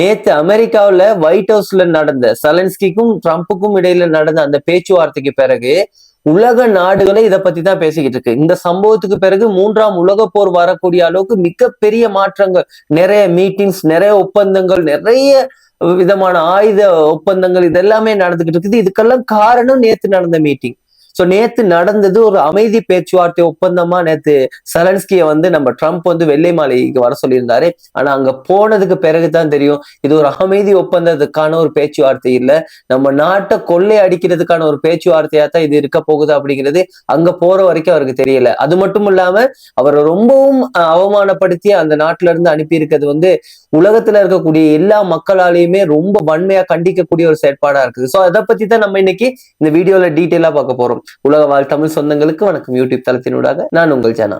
நேத்து அமெரிக்காவில் ஒயிட் ஹவுஸ்ல நடந்த சலன்ஸ்கிக்கும் ட்ரம்ப்புக்கும் இடையில நடந்த அந்த பேச்சுவார்த்தைக்கு பிறகு உலக நாடுகளே இதை பத்தி தான் பேசிக்கிட்டு இருக்கு. இந்த சம்பவத்துக்கு பிறகு மூன்றாம் உலக போர் வரக்கூடிய அளவுக்கு மிகப்பெரிய மாற்றங்கள் நிறைய மீட்டிங்ஸ் நிறைய ஒப்பந்தங்கள் நிறைய விதமான ஆயுத ஒப்பந்தங்கள் இதெல்லாமே நடந்துகிட்டு இருக்குது. இதுக்கெல்லாம் காரணம் நேத்து நடந்த மீட்டிங் சோ நேத்து நடந்தது ஒரு அமைதி பேச்சுவார்த்தை ஒப்பந்தமா நேத்து சலன்ஸ்கிய வந்து நம்ம ட்ரம்ப் வந்து வெள்ளை மாளிகைக்கு வர சொல்லியிருந்தாரு. ஆனா அங்க போனதுக்கு பிறகுதான் தெரியும் இது ஒரு அமைதி ஒப்பந்தத்துக்கான ஒரு பேச்சுவார்த்தை இல்ல. நம்ம நாட்டை கொள்ளை அடிக்கிறதுக்கான ஒரு பேச்சுவார்த்தையா தான் இது இருக்க போகுது அப்படிங்கிறது அங்க போற வரைக்கும் அவருக்கு தெரியல. அது மட்டும் இல்லாம அவரை ரொம்பவும் அவமானப்படுத்தி அந்த நாட்டுல இருந்து அனுப்பி இருக்கிறது வந்து உலகத்துல இருக்கக்கூடிய எல்லா மக்களாலையுமே ரொம்ப வன்மையா கண்டிக்கக்கூடிய ஒரு செயற்பாடா இருக்குது. சோ அதை பத்தி தான் நம்ம இன்னைக்கு இந்த வீடியோல டீட்டெயிலா பார்க்க போறோம். உலக வாழ் தமிழ் சொந்தங்களுக்கு வணக்கம். யூடியூப் தளத்தினூடாக நான் உங்கள் ஜனா.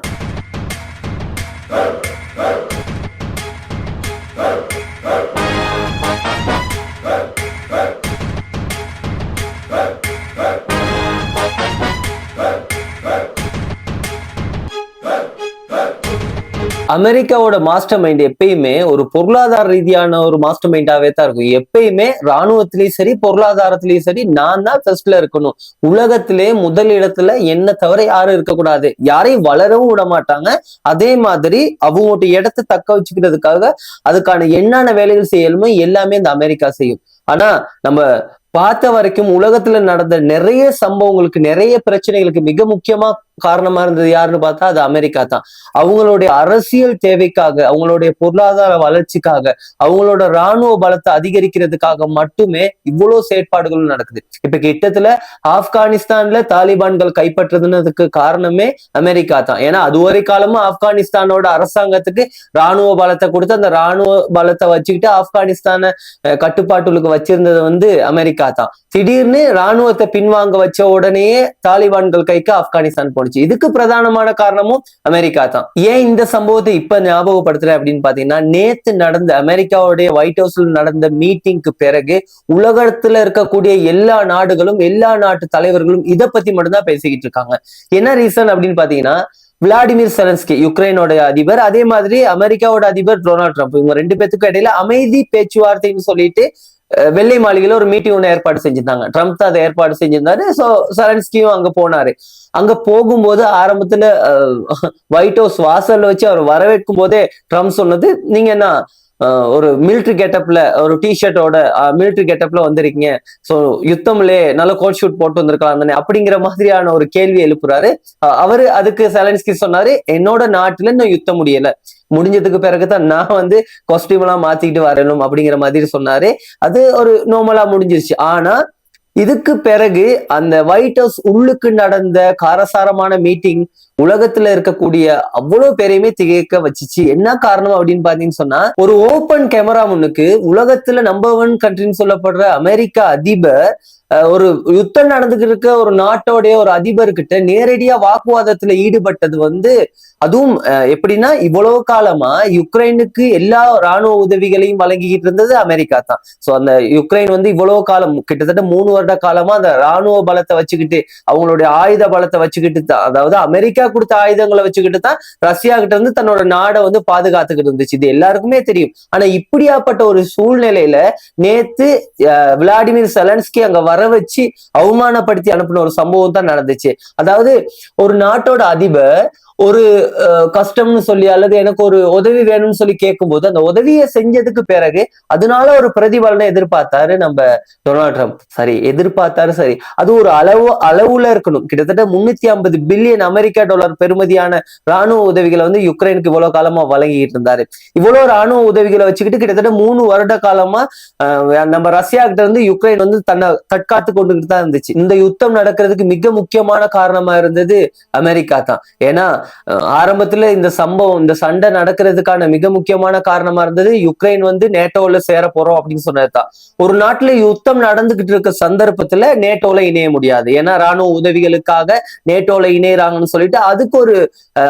அமெரிக்காவோட மாஸ்டர் மைண்ட் எப்பயுமே ஒரு பொருளாதார ரீதியான ஒரு மாஸ்டர் மைண்டாவே தான் இருக்கும். எப்பயுமே ராணுவத்திலயும் சரி பொருளாதாரத்திலயும் சரி நான் தான் ஃபர்ஸ்ட்ல இருக்கணும். உலகத்திலே முதல் இடத்துல என்ன தவிர யாரும் இருக்கக்கூடாது. யாரையும் வளரவும் விட மாட்டாங்க. அதே மாதிரி அவங்களோட இடத்தை தக்க வச்சுக்கிறதுக்காக அதுக்கான என்னென்ன வேலைகள் செய்யணுமோ எல்லாமே இந்த அமெரிக்கா செய்யும். ஆனா நம்ம பார்த்த வரைக்கும் உலகத்துல நடந்த நிறைய சம்பவங்களுக்கு நிறைய பிரச்சனைகளுக்கு மிக முக்கியமா காரணமா இருந்தது யாருன்னு பார்த்தா அது அமெரிக்கா தான். அவங்களுடைய அரசியல் தேவைக்காக அவங்களுடைய பொருளாதார வளர்ச்சிக்காக அவங்களோட ராணுவ பலத்தை அதிகரிக்கிறதுக்காக மட்டுமே இவ்வளவு செயற்பாடுகளும் நடக்குது. இப்ப கிட்டத்துல ஆப்கானிஸ்தான்ல தாலிபான்கள் கைப்பற்றுதுன்னதுக்கு காரணமே அமெரிக்கா தான். ஏன்னா அது காலமா ஆப்கானிஸ்தானோட அரசாங்கத்துக்கு ராணுவ பலத்தை கொடுத்து அந்த ராணுவ பலத்தை வச்சுக்கிட்டு ஆப்கானிஸ்தான கட்டுப்பாட்டுகளுக்கு வச்சிருந்தது வந்து அமெரிக்கா தான். திடீர்னு ராணுவத்தை பின்வாங்க வச்ச உடனேயே தாலிபான்கள் கைக்கு ஆப்கானிஸ்தான் போனுச்சு இதுக்கு பிரதானமான காரணமும் அமெரிக்கா தான். ஏன் இந்த சம்பவத்தை இப்ப ஞாபகப்படுத்துறேன் அப்படின்னு பாத்தீங்கன்னா நேத்து நடந்த அமெரிக்காவுடைய ஒயிட் ஹவுஸ்ல நடந்த மீட்டிங்க்கு பிறகு உலகத்துல இருக்கக்கூடிய எல்லா நாடுகளும் எல்லா நாட்டு தலைவர்களும் இதை பத்தி மட்டும்தான் பேசிக்கிட்டு இருக்காங்க. என்ன ரீசன் அப்படின்னு பாத்தீங்கன்னா விளாடிமிர் செலன்ஸ்கி யுக்ரைனோட அதிபர் அதே மாதிரி அமெரிக்காவோட அதிபர் டொனால்ட் ட்ரம்ப் இவங்க ரெண்டு பேத்துக்கும் இடையில அமைதி பேச்சுவார்த்தைன்னு சொல்லிட்டு வெள்ளை மாளிகையில ஒரு மீட்டிங் ஒன்று ஏற்பாடு செஞ்சிருந்தாங்க. ட்ரம்ப் தான் அதை ஏற்பாடு செஞ்சிருந்தாரு. ஸோ சரன்ஸ்கியும் அங்க போனாரு. அங்க போகும்போது ஆரம்பத்துல ஒயிட் ஹவுஸ் வாசல்ல வச்சு அவர் வரவேற்கும் போதே ட்ரம்ப் சொன்னது நீங்க என்ன ஒரு மிலிட்ரி கெட்டப்ல ஒரு டிஷர்ட்டோட மிலிட்ரி கெட்டப்ல வந்திருக்கீங்க. ஸோ யுத்தம்லே நல்ல கோட் ஷூட் போட்டு வந்திருக்கலாம் தானே? அப்படிங்கிற மாதிரியான ஒரு கேள்வி எழுப்புறாரு. அஹ், அவரு அதுக்கு செலன்ஸ்கி சொன்னாரு என்னோட நாட்டுல இன்னும் யுத்தம் முடியல. முடிஞ்சதுக்கு பிறகுதான் நான் வந்து காஸ்டியூம் எல்லாம் மாத்திக்கிட்டு வரணும் அப்படிங்கிற மாதிரி சொன்னாரு. அது ஒரு நார்மலா முடிஞ்சிருச்சு. ஆனா இதுக்கு பிறகு அந்த ஒயிட் ஹவுஸ் உள்ளுக்கு நடந்த காரசாரமான மீட்டிங் உலகத்துல இருக்கக்கூடிய அவ்வளவு பேரையுமே திகைக்க வச்சுச்சு. என்ன காரணம் அப்படின்னு பாத்தீங்கன்னு சொன்னா ஒரு ஓபன் கேமரா முன்னுக்கு உலகத்துல நம்பர் ஒன் கண்ட்ரின்னு சொல்லப்படுற அமெரிக்கா அதிபர் ஒரு யுத்தம் நடந்துகிட்டு இருக்க ஒரு நாட்டோடைய ஒரு அதிபர்கிட்ட நேரடியா வாக்குவாதத்துல ஈடுபட்டது வந்து அதுவும் அஹ், எப்படின்னா இவ்வளவு காலமா யுக்ரைனுக்கு எல்லா ராணுவ உதவிகளையும் வழங்கிக்கிட்டு இருந்தது அமெரிக்கா தான். சோ அந்த யுக்ரைன் வந்து இவ்வளவு காலம் கிட்டத்தட்ட மூணு வருட காலமா அந்த ராணுவ பலத்தை வச்சுக்கிட்டு அவங்களுடைய ஆயுத பலத்தை வச்சுக்கிட்டு தான். அதாவது அமெரிக்கா ரஷ்யா கொடுத்த ஆயுதங்களை வச்சுக்கிட்டு தான் ரஷ்யா கிட்ட இருந்து தன்னோட நாடை வந்து பாதுகாத்துக்கிட்டு இருந்துச்சு. இது எல்லாருக்குமே தெரியும். ஆனா இப்படியாப்பட்ட ஒரு சூழ்நிலையில நேத்து விளாடிமிர் செலன்ஸ்கி அங்க வர வச்சு அவமானப்படுத்தி அனுப்பின ஒரு சம்பவம் தான் நடந்துச்சு. அதாவது ஒரு நாட்டோட அதிபர் ஒரு கஷ்டம்னு சொல்லி அல்லது எனக்கு ஒரு உதவி வேணும்னு சொல்லி கேட்கும்போது அந்த உதவியை செஞ்சதுக்கு பிறகு அதனால ஒரு பிரதிபலனை எதிர்பார்த்தாரு நம்ம டொனால்ட் ட்ரம்ப். சரி எதிர்பார்த்தாரு சரி. அது ஒரு அளவு அளவுல இருக்கணும். கிட்டத்தட்ட முன்னூத்தி ஐம்பது பில்லியன் அமெரிக்கா டாலர் பெருமதியான ராணுவ உதவிகளை வந்து யுக்ரைனுக்கு இவ்வளவு காலமா வழங்கிட்டு இருந்தாரு. இவ்வளவு ராணுவ உதவிகளை வச்சுக்கிட்டு கிட்டத்தட்ட மூணு வருட காலமா நம்ம ரஷ்யா கிட்ட இருந்து யுக்ரைன் வந்து தன்னை தற்காத்து கொண்டுகிட்டு தான் இருந்துச்சு. இந்த யுத்தம் நடக்கிறதுக்கு மிக முக்கியமான காரணமா இருந்தது அமெரிக்கா தான். ஏன்னா ஆரம்பத்துல இந்த சம்பவம் இந்த சண்டை நடக்கிறதுக்கான மிக முக்கியமான காரணமா இருந்தது யுக்ரைன் வந்து நேட்டோல சேர போறோம் அப்படின்னு சொன்னதுதான் ஒரு நாட்டுல யுத்தம் நடந்துகிட்டு இருக்க சந்தர்ப்பத்துல நேட்டோல இணைய முடியாது. ஏன்னா ராணுவ உதவிகளுக்காக நேட்டோல இணையறாங்கன்னு சொல்லிட்டு அதுக்கு ஒரு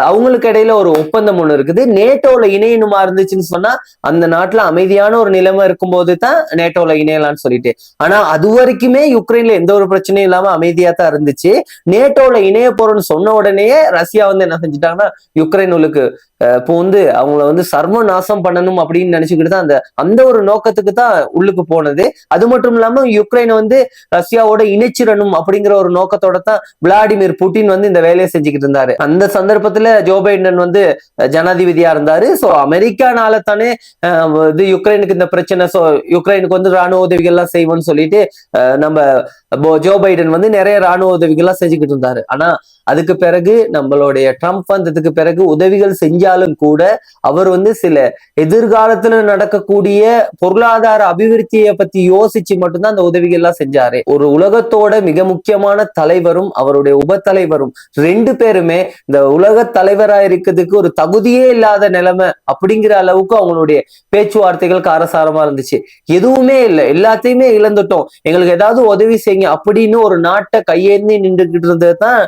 அவங்களுக்கு இடையில ஒரு ஒப்பந்தம் ஒண்ணு இருக்குது. நேட்டோல இணையணுமா இருந்துச்சுன்னு சொன்னா அந்த நாட்டுல அமைதியான ஒரு நிலைமை இருக்கும்போது தான் நேட்டோல இணையலாம்னு சொல்லிட்டு. ஆனா அது வரைக்குமே யுக்ரைன்ல எந்த ஒரு பிரச்சனையும் இல்லாம அமைதியா தான் இருந்துச்சு. நேட்டோல இணைய போறோம்னு சொன்ன உடனேயே ரஷ்யா வந்து என்ன செஞ்சுட்டாங்கன்னா யுக்ரைன் உள்ளுக்கு இப்போ வந்து அவங்கள வந்து சர்வ நாசம் பண்ணணும் அப்படின்னு நினைச்சுக்கிட்டு தான் அந்த அந்த ஒரு நோக்கத்துக்கு தான் உள்ளுக்கு போனது. அது மட்டும் இல்லாம யுக்ரைனை வந்து ரஷ்யாவோட இணைச்சிடணும் அப்படிங்கிற ஒரு நோக்கத்தோட தான் விளாடிமிர் புட்டின் வந்து இந்த வேலையை செஞ்சுக்கிட்டு இருந்தாரு. அந்த சந்தர்ப்பத்துல ஜோ பைடன் வந்து ஜனாதிபதியா இருந்தாரு. சோ அமெரிக்கானால தானே இது யுக்ரைனுக்கு இந்த பிரச்சனை. சோ யுக்ரைனுக்கு வந்து ராணுவ உதவிகள்லாம் செய்வோம்னு சொல்லிட்டு அஹ், நம்ம ஜோ பைடன் வந்து நிறைய ராணுவ உதவிகள்லாம் செஞ்சுக்கிட்டு இருந்தாரு. ஆனா அதுக்கு பிறகு நம்மளுடைய ட்ரம்ப் வந்ததுக்கு பிறகு உதவிகள் செஞ்சாலும் கூட அவர் வந்து சில எதிர்காலத்துல நடக்கக்கூடிய பொருளாதார அபிவிருத்தியை பத்தி யோசிச்சு மட்டும்தான் அந்த உதவிகள் எல்லாம் செஞ்சாரு. ஒரு உலகத்தோட மிக முக்கியமான தலைவரும் அவருடைய உப தலைவரும் ரெண்டு பேருமே இந்த உலக தலைவரா இருக்கிறதுக்கு ஒரு தகுதியே இல்லாத நிலைமை அப்படிங்கிற அளவுக்கு அவங்களுடைய பேச்சுவார்த்தைகள் காரசாரமா இருந்துச்சு. எதுவுமே இல்லை. எல்லாத்தையுமே இழந்துட்டோம். எங்களுக்கு ஏதாவது உதவி செய்யுங்க அப்படின்னு ஒரு நாட்டை கையேந்தி நின்றுகிட்டு இருந்தது தான்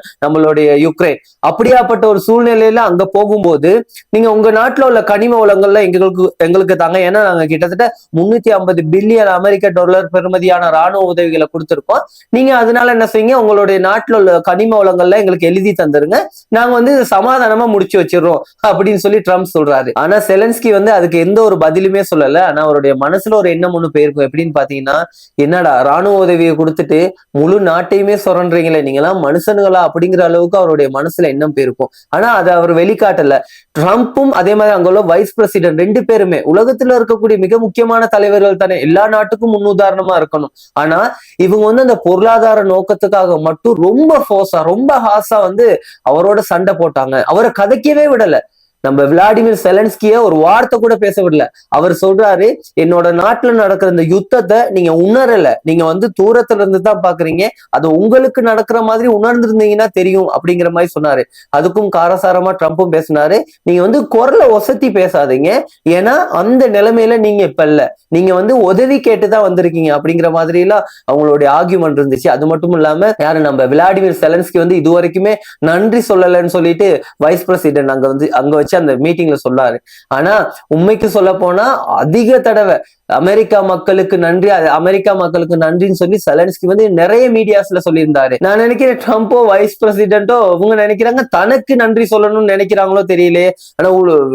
நம்மளுடைய யுக்ரைன். அப்படியாப்பட்ட ஒரு சூழ்நிலையில அங்க போகும்போது நீங்க உங்க நாட்டுல உள்ள கனிம வளங்கள்ல எங்களுக்கு எங்களுக்கு தாங்க. ஏன்னா நாங்க கிட்டத்தட்ட முன்னூத்தி ஐம்பது பில்லியன் அமெரிக்க டாலர் பெறுமதியான ராணுவ உதவிகளை கொடுத்திருக்கோம். நீங்க அதனால என்ன செய்யுங்க உங்களுடைய நாட்டுல உள்ள கனிம வளங்கள்ல எங்களுக்கு எழுதி தந்துருங்க. நாங்க வந்து சமாதானமா முடிச்சு வச்சிடுறோம் அப்படின்னு சொல்லி ட்ரம்ப் சொல்றாரு. ஆனா செலன்ஸ்கி வந்து அதுக்கு எந்த ஒரு பதிலுமே சொல்லல. ஆனா அவருடைய மனசுல ஒரு எண்ணம் ஒண்ணு போயிருக்கும். எப்படின்னு பாத்தீங்கன்னா என்னடா ராணுவ உதவியை கொடுத்துட்டு முழு நாட்டையுமே சுரண்டுறீங்களே எல்லாம் மனுஷனுங்களா அப்படிங்கிற அளவுக்கு அவருடைய மனசுல எண்ணம் போயிருக்கும் ஆனா அதை அவர் வெளிக்காட்டல. ட்ரம்ப்பும் அதே மாதிரி அங்க உள்ள வைஸ் பிரசிடென்ட் ரெண்டு பேருமே உலகத்துல இருக்கக்கூடிய மிக முக்கியமான தலைவர்கள் தானே எல்லா நாட்டுக்கும் முன்னுதாரணமா இருக்கணும். ஆனா இவங்க வந்து அந்த பொருளாதார நோக்கத்துக்காக மட்டும் ரொம்ப ஃபோர்ஸா ரொம்ப ஹாஸா வந்து அவரோட சண்டை போட்டாங்க. அவரை கதைக்கவே விடல. நம்ம விளாடிமிர் செலன்ஸ்கிய ஒரு வார்த்தை கூட பேச விடல. அவர் சொல்றாரு என்னோட நாட்டுல நடக்கிற இந்த யுத்தத்தை நீங்க உணரல. நீங்க வந்து தூரத்துல இருந்து தான் பாக்குறீங்க. அது உங்களுக்கு நடக்கிற மாதிரி உணர்ந்திருந்தீங்கன்னா தெரியும் அப்படிங்கிற மாதிரி சொன்னாரு. அதுக்கும் காரசாரமா ட்ரம்ப்பும் பேசினாரு. நீங்க வந்து குரலை ஒசத்தி பேசாதீங்க. ஏன்னா அந்த நிலைமையில நீங்க இப்ப இல்ல. நீங்க வந்து உதவி கேட்டுதான் வந்திருக்கீங்க அப்படிங்கிற மாதிரி எல்லாம் அவங்களுடைய ஆர்கியூமெண்ட் இருந்துச்சு. அது மட்டும் இல்லாம யாரு நம்ம விளாடிமிர் செலன்ஸ்கி வந்து இது வரைக்குமே நன்றி சொல்லலைன்னு சொல்லிட்டு வைஸ் பிரசிடென்ட் அங்க வந்து அங்க வச்சு அந்த மீட்டிங்ல சொல்லாரு. ஆனா உண்மைக்கு சொல்ல போனா அதிக தடவை அமெரிக்கா மக்களுக்கு நன்றி அமெரிக்கா மக்களுக்கு நன்றின்னு சொல்லி செலன்ஸ்கி வந்து நிறைய மீடியாஸ்ல சொல்லியிருந்தாரு. நான் நினைக்கிறேன் ட்ரம்ப்போ வைஸ் பிரசிடென்ட்டோ இவங்க நினைக்கிறாங்க தனக்கு நன்றி சொல்லணும்னு நினைக்கிறாங்களோ தெரியலையே ஆனா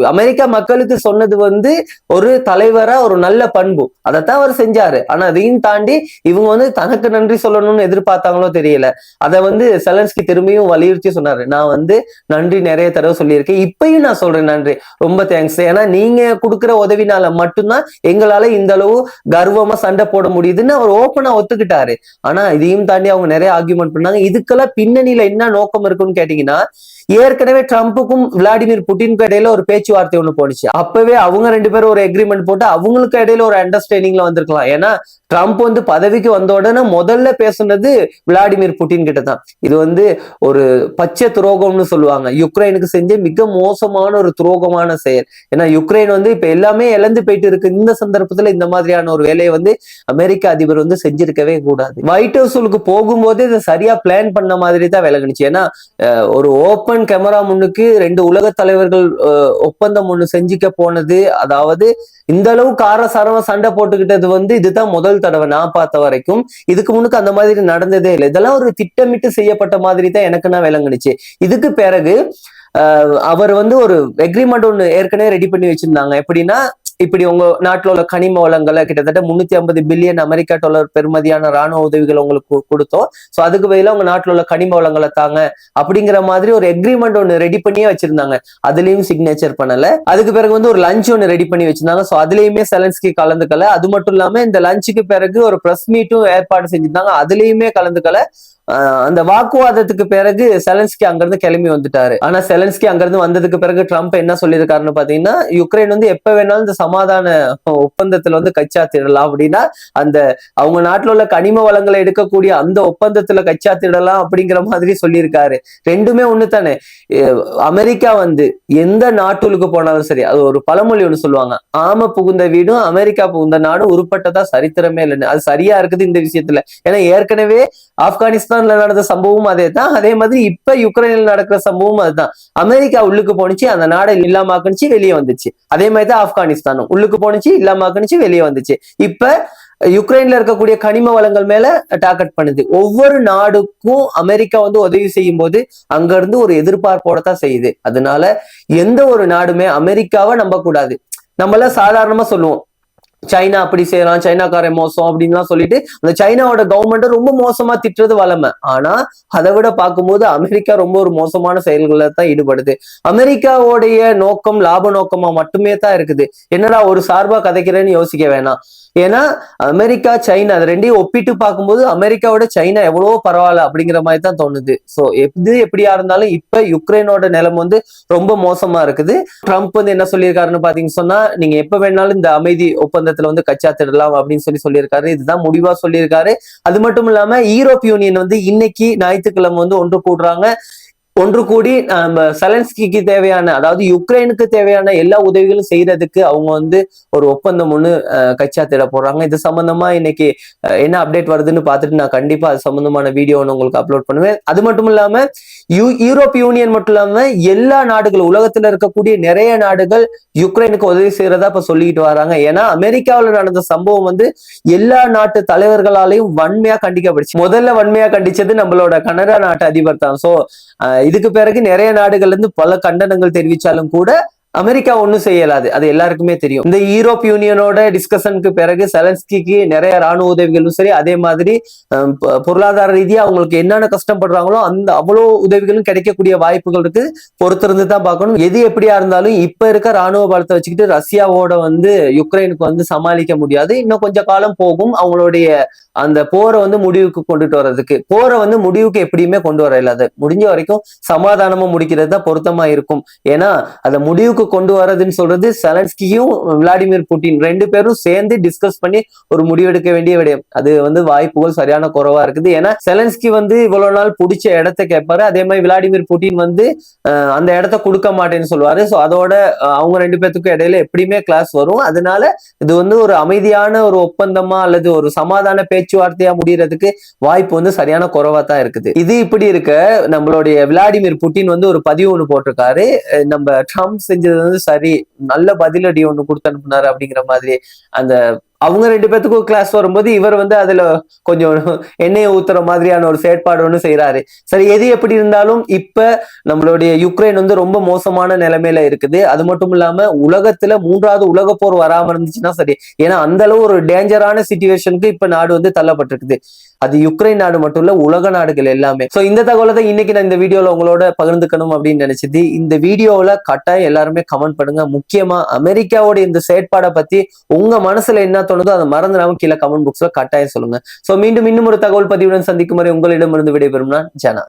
அமெரிக்கா மக்களுக்கு சொன்னது வந்து ஒரு தலைவரா ஒரு நல்ல பண்பு. அதைத்தான் அவர் செஞ்சாரு. ஆனா அதையும் தாண்டி இவங்க வந்து தனக்கு நன்றி சொல்லணும்னு எதிர்பார்த்தாங்களோ தெரியல. அதை வந்து செலன்ஸ்கி திரும்பியும் வலியுறுத்தி சொன்னாரு. நான் வந்து நன்றி நிறைய தடவை சொல்லியிருக்கேன். இப்பயும் நான் சொல்றேன் நன்றி. ரொம்ப தேங்க்ஸ் ஏன்னா நீங்க கொடுக்குற உதவினால மட்டும்தான் எங்களால இந்த அளவு கர்வமா சண்டை போட முடியுதுன்னு அவர் ஓப்பனா ஒத்துக்கிட்டாரு. ஆனா இதையும் தாண்டி அவங்க நிறைய ஆர்கியூமெண்ட் பண்ணாங்க. இதுக்கெல்லாம் பின்னணியில என்ன நோக்கம் இருக்குன்னு கேட்டீங்கன்னா ஏற்கனவே ட்ரம்ப்புக்கும் விளாடிமிர் புட்டினுக்கும் இடையில ஒரு பேச்சுவார்த்தை ஒண்ணு போனுச்சு அப்பவே அவங்க ரெண்டு பேரும் ஒரு எக்ரிமெண்ட் போட்டு அவங்களுக்கு இடையில ஒரு அண்டர்ஸ்டாண்டிங்ல வந்திருக்கலாம். ஏன்னா ட்ரம்ப் வந்து பதவிக்கு வந்த உடனே முதல்ல பேசுனது விளாடிமிர் புட்டின் கிட்ட தான் இது வந்து ஒரு பச்சை துரோகம்னு சொல்லுவாங்க. யுக்ரைனுக்கு செஞ்ச மிக மோசமான ஒரு துரோகமான செயல். ஏன்னா யுக்ரைன் வந்து இப்ப எல்லாமே இழந்து போயிட்டு இருக்கு. இந்த சந்தர்ப்பத்துல இந்த மாதிரியான ஒரு வேலையை வந்து அமெரிக்க அதிபர் வந்து செஞ்சிருக்கவே கூடாது. ஒயிட் ஹவுஸ்க்கு போகும்போதே இதை சரியா பிளான் பண்ண மாதிரி தான் விலகுனுச்சு. ஏன்னா ஒரு ஓப்பன் கேமரா முன்னுக்கு ரெண்டு உலக தலைவர்கள் ஒப்பந்தம் ஒண்ணு செஞ்சுக்க போனது. அதாவது இந்த அளவு காரசாரமா சண்டை போட்டுக்கிட்டது வந்து இதுதான் முதல் தடவை நான் பார்த்த வரைக்கும். இதுக்கு முன்னுக்கு அந்த மாதிரி நடந்ததே இல்லை. இதெல்லாம் ஒரு திட்டமிட்டு செய்யப்பட்ட மாதிரி தான் எனக்கு நான் விளங்குனுச்சு. இதுக்கு பிறகு அவர் வந்து ஒரு எக்ரிமெண்ட் ஒன்று ஏற்கனவே ரெடி பண்ணி வச்சிருந்தாங்க. எப்படின்னா இப்படி உங்க நாட்டில் உள்ள கனிம வளங்களை கிட்டத்தட்ட முன்னூத்தி ஐம்பது பில்லியன் அமெரிக்கா டாலர் பெருமதியான ராணுவ உதவிகள் உங்களுக்கு கொடுத்தோம். சோ அதுக்கு பதிலா உங்க நாட்டில் உள்ள கனிம வளங்களை தாங்க அப்படிங்கிற மாதிரி ஒரு எக்ரிமெண்ட் ஒன்று ரெடி பண்ணியே வச்சிருந்தாங்க. அதுலயும் சிக்னேச்சர் பண்ணல. அதுக்கு பிறகு வந்து ஒரு லஞ்ச் ஒன்று ரெடி பண்ணி வச்சிருந்தாங்க. ஸோ அதுலயுமே செலன்ஸ்கி கலந்துக்கல. அது மட்டும் இல்லாம இந்த லஞ்சுக்கு பிறகு ஒரு பிரஸ் மீட்டும் ஏற்பாடு செஞ்சிருந்தாங்க. அதுலயுமே கலந்துக்கல. அந்த வாக்குவாதத்துக்கு பிறகு செலன்ஸ்கி அங்கிருந்து கிளம்பி வந்துட்டாரு. ஆனா செலன்ஸ்கி அங்கிருந்து வந்ததுக்கு பிறகு ட்ரம்ப் என்ன சொல்லியிருக்காருன்னு பாத்தீங்கன்னா யுக்ரைன் வந்து எப்ப வேணாலும் இந்த சமாதான ஒப்பந்தத்துல வந்து கச்சாத்திடலாம் அப்படின்னா அந்த அவங்க நாட்டுல உள்ள கனிம வளங்களை எடுக்கக்கூடிய அந்த ஒப்பந்தத்துல கச்சாத்திடலாம் அப்படிங்கிற மாதிரி சொல்லியிருக்காரு. ரெண்டுமே ஒண்ணு தானே அமெரிக்கா வந்து எந்த நாட்டுக்கு போனாலும் சரி அது ஒரு பழமொழி ஒண்ணு சொல்லுவாங்க. ஆம புகுந்த வீடும் அமெரிக்கா புகுந்த நாடும் உருப்பட்டதா சரித்திரமே இல்லைன்னு. அது சரியா இருக்குது இந்த விஷயத்துல. ஏன்னா ஏற்கனவே ஆப்கானிஸ்தான் ஈரான்ல நடந்த சம்பவம் அதே தான் அதே மாதிரி இப்ப யுக்ரைன்ல நடக்கிற சம்பவம் அதுதான். அமெரிக்கா உள்ளுக்கு போனிச்சு அந்த நாடை இல்லாமாக்குனுச்சு வெளியே வந்துச்சு. அதே மாதிரி தான் ஆப்கானிஸ்தானும். உள்ளுக்கு போனிச்சு இல்லாமாக்குனுச்சு வெளியே வந்துச்சு. இப்ப யுக்ரைன்ல இருக்கக்கூடிய கனிம வளங்கள் மேல டார்கெட் பண்ணுது. ஒவ்வொரு நாடுக்கும் அமெரிக்கா வந்து உதவி செய்யும் போது அங்க இருந்து ஒரு எதிர்பார்ப்போட தான் செய்யுது. அதனால எந்த ஒரு நாடுமே அமெரிக்காவை நம்பக்கூடாது. நம்மள சாதாரணமா சொல்லுவோம். சைனா அப்படி செய்யலாம் சைனாக்காரன் மோசம் அப்படின்லாம் சொல்லிட்டு அந்த சைனாவோட கவர்மெண்ட் ரொம்ப மோசமா திட்டுறது வளமை. ஆனா அதை விட பார்க்கும்போது அமெரிக்கா ரொம்ப ஒரு மோசமான செயல்களை தான் ஈடுபடுது. அமெரிக்காவோடைய நோக்கம் லாப நோக்கமா மட்டுமே தான் இருக்குது. என்னடா ஒரு சார்பா கதைக்கிறேன்னு யோசிக்க வேணாம். ஏன்னா அமெரிக்கா சைனா அது ரெண்டையும் ஒப்பிட்டு பார்க்கும்போது அமெரிக்காவோட சைனா எவ்வளவோ பரவாயில்ல அப்படிங்கிற மாதிரி தான் தோணுது. ஸோ எது எப்படியா இருந்தாலும் இப்ப யுக்ரைனோட நிலைமை வந்து ரொம்ப மோசமா இருக்குது. ட்ரம்ப் வந்து என்ன சொல்லியிருக்காருன்னு பாத்தீங்கன்னு சொன்னா நீங்க எப்ப வேணாலும் இந்த அமைதி ஒப்பந்தத்துல வந்து கச்சாத்திடலாம் அப்படின்னு சொல்லி சொல்லியிருக்காரு. இதுதான் முடிவா சொல்லியிருக்காரு. அது மட்டும் இல்லாம ஈரோப் யூனியன் வந்து இன்னைக்கு ஞாயிற்றுக்கிழமை வந்து ஒன்று கூடுறாங்க. ஒன்று கூடி நம்ம செலன்ஸ்கிக்கு தேவையான அதாவது யுக்ரைனுக்கு தேவையான எல்லா உதவிகளும் செய்யறதுக்கு அவங்க வந்து ஒரு ஒப்பந்தம் ஒன்று கச்சா தேட போடுறாங்க இது சம்பந்தமா இன்னைக்கு என்ன அப்டேட் வருதுன்னு பார்த்துட்டு நான் கண்டிப்பா அது சம்பந்தமான வீடியோ ஒன்று உங்களுக்கு அப்லோட் பண்ணுவேன். அது மட்டும் இல்லாம யூ யூரோப் யூனியன் மட்டும் இல்லாம எல்லா நாடுகள் உலகத்துல இருக்கக்கூடிய நிறைய நாடுகள் யுக்ரைனுக்கு உதவி செய்யறதா இப்ப சொல்லிக்கிட்டு வராங்க. ஏன்னா அமெரிக்காவில் நடந்த சம்பவம் வந்து எல்லா நாட்டு தலைவர்களாலையும் வன்மையா கண்டிக்கப்படுச்சு. முதல்ல வன்மையா கண்டிச்சது நம்மளோட கனடா நாட்டு அதிபர் தான். சோ இதுக்கு பிறகு நிறைய நாடுகள்ல இருந்து பல கண்டனங்கள் தெரிவிச்சாலும் கூட அமெரிக்கா ஒன்றும் செய்யலாது. அது எல்லாருக்குமே தெரியும். இந்த யூரோப் யூனியனோட டிஸ்கஷனுக்கு பிறகு செலன்ஸ்கிக்கு நிறைய ராணுவ உதவிகளும் சரி அதே மாதிரி பொருளாதார ரீதியா அவங்களுக்கு என்னென்ன கஷ்டப்படுறாங்களோ அந்த அவ்வளோ உதவிகளும் கிடைக்கக்கூடிய வாய்ப்புகள் இருக்கு. பொறுத்திருந்து தான் பார்க்கணும். எது எப்படியா இருந்தாலும் இப்ப இருக்க ராணுவ பலத்தை வச்சுக்கிட்டு ரஷ்யாவோட வந்து யுக்ரைனுக்கு வந்து சமாளிக்க முடியாது. இன்னும் கொஞ்சம் காலம் போகும். அவங்களுடைய அந்த போரை வந்து முடிவுக்கு கொண்டுட்டு வர்றதுக்கு. போரை வந்து முடிவுக்கு எப்படியுமே கொண்டு வர இல்லாது. முடிஞ்ச வரைக்கும் சமாதானமா முடிக்கிறது தான் பொருத்தமா இருக்கும். ஏன்னா அதை முடிவுக்கு கொண்டு வரதுன்னு சொல்றது செலன்ஸ்கியும் விளாடிமிர் புட்டின் ரெண்டு பேரும் சேர்ந்து டிஸ்கஸ் பண்ணி ஒரு முடிவெடுக்க வேண்டிய விடயம். அது வந்து வாய்ப்புகள் சரியான குறைவா இருக்குது. ஏன்னா செலன்ஸ்கி வந்து இவ்வளவு நாள் பிடிச்ச இடத்த கேட்பாரு. அதே மாதிரி விளாடிமிர் புட்டின் வந்து அந்த இடத்த கொடுக்க மாட்டேன்னு சொல்லுவாரு. ஸோ அதோட அவங்க ரெண்டு பேத்துக்கும் இடையில எப்படியுமே கிளாஸ் வரும். அதனால இது வந்து ஒரு அமைதியான ஒரு ஒப்பந்தமா அல்லது ஒரு சமாதான பேச்சுவார்த்தையா முடியறதுக்கு வாய்ப்பு வந்து சரியான குறைவா தான் இருக்குது. இது இப்படி இருக்க நம்மளுடைய விளாடிமிர் புட்டின் வந்து ஒரு பதிவு ஒன்று போட்டிருக்காரு. நம்ம ட்ரம்ப் செஞ்சது வந்து சரி நல்ல பதிலடி ஒன்று கொடுத்து அனுப்புனாரு அப்படிங்கிற மாதிரி அந்த அவங்க ரெண்டு பேத்துக்கும் கிளாஸ் வரும்போது இவர் வந்து அதுல கொஞ்சம் எண்ணெயை ஊத்துற மாதிரியான ஒரு செயற்பாடு ஒன்று செய்யறாரு சரி எது எப்படி இருந்தாலும் இப்ப நம்மளுடைய யுக்ரைன் வந்து ரொம்ப மோசமான நிலைமையில இருக்குது. அது மட்டும் இல்லாம உலகத்துல மூன்றாவது உலக போர் வராம இருந்துச்சுன்னா சரி ஏன்னா அந்த அளவு ஒரு டேஞ்சரான சுச்சுவேஷனுக்கு இப்ப நாடு வந்து தள்ளப்பட்டிருக்குது. அது யுக்ரைன் நாடு மட்டும் இல்ல உலக நாடுகள் எல்லாமே. சோ இந்த தகவலை தான் இன்னைக்கு நான் இந்த வீடியோல உங்களோட பகிர்ந்துக்கணும் அப்படின்னு நினைச்சது. இந்த வீடியோல கட்டாயம் எல்லாருமே கமெண்ட் பண்ணுங்க. முக்கியமா அமெரிக்காவோட இந்த செயற்பாடை பத்தி உங்க மனசுல என்ன தோணுதோ அதை மறந்துடாம கீழே கமெண்ட் புக்ஸ்ல கட்டாயம் சொல்லுங்க. சோ மீண்டும் இன்னும் ஒரு தகவல் பதிவுடன் சந்திக்கும் வரை உங்களிடமிருந்து விடைபெறும் நான் ஜனா.